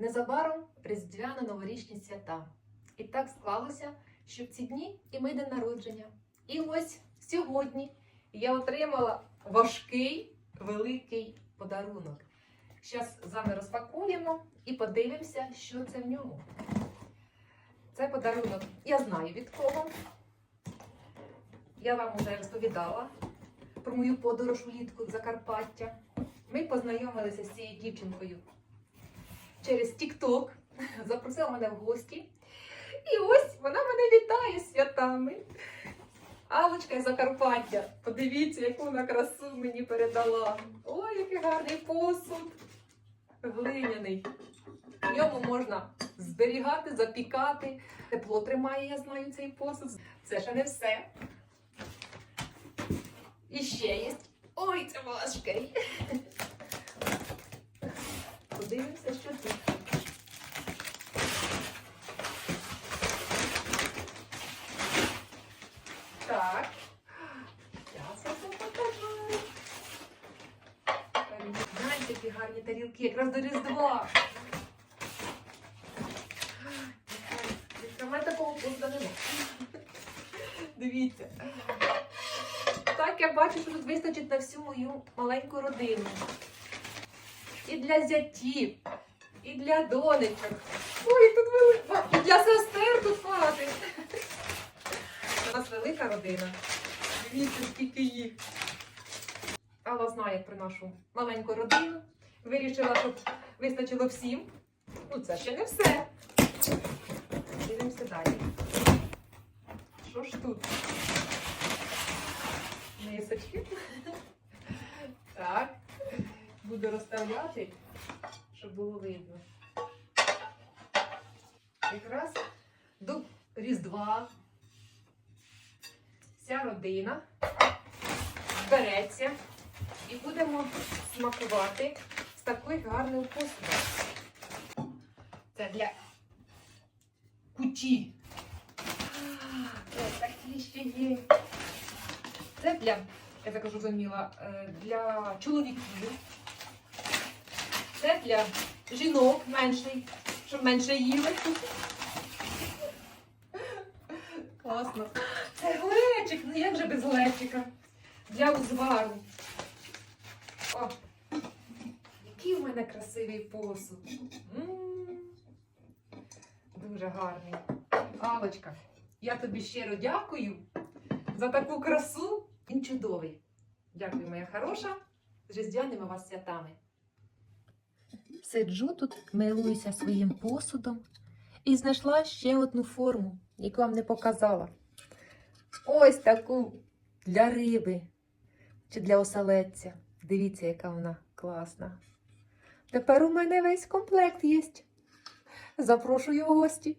Незабаром різдвяно-новорічні свята. І так склалося, що в ці дні і мій день народження. І ось сьогодні я отримала важкий великий подарунок. Зараз з вами розпакуємо і подивимося, що це в ньому. Це подарунок, я знаю від кого. Я вам вже розповідала про мою подорож улітку в Закарпаття. Ми познайомилися з цією дівчинкою через TikTok, запросила мене в гості. І ось вона мене вітає святами. Алочка із Закарпаття. Подивіться, яку вона красу мені передала. Ой, який гарний посуд. Глиняний. В ньому можна зберігати, запікати. Тепло тримає, я знаю, цей посуд. Це ще не все. І ще є. Ой, це важкий. Подивимося, що тут. Так. Зараз я це покажу. Гарні тарілки, якраз до Різдва. У мене такого посуда нема. Дивіться. Так, я бачу, що тут вистачить на всю мою маленьку родину. І для зятів, і для донечок. Ой, тут велика. І для сестер тут хватить. У нас велика родина. Дивіться, скільки їх. Алла знає про нашу маленьку родину. Вирішила, щоб вистачило всім. Ну, це ще не все. Дивимося далі. Що ж тут? Мисочки. Так. Буду розставляти, щоб було видно. Якраз до Різдва вся родина збереться і будемо смакувати з такою гарною посудом. Це для куті. Ось такі ще є. Це для, я так зрозуміла, е, для чоловіків. Це для жінок менший, щоб менше їли. Класно. Це глечик, ну як же без глечика? Для узвару. О, який у мене красивий посуд. Дуже гарний. Алочка, я тобі щиро дякую за таку красу. Він чудовий. Дякую, моя хороша. З різдвяними вас святами. Сиджу тут, милуюся своїм посудом і знайшла ще одну форму, яку вам не показала. Ось таку для риби чи для оселедця. Дивіться, яка вона класна. Тепер у мене весь комплект є. Запрошую в гості.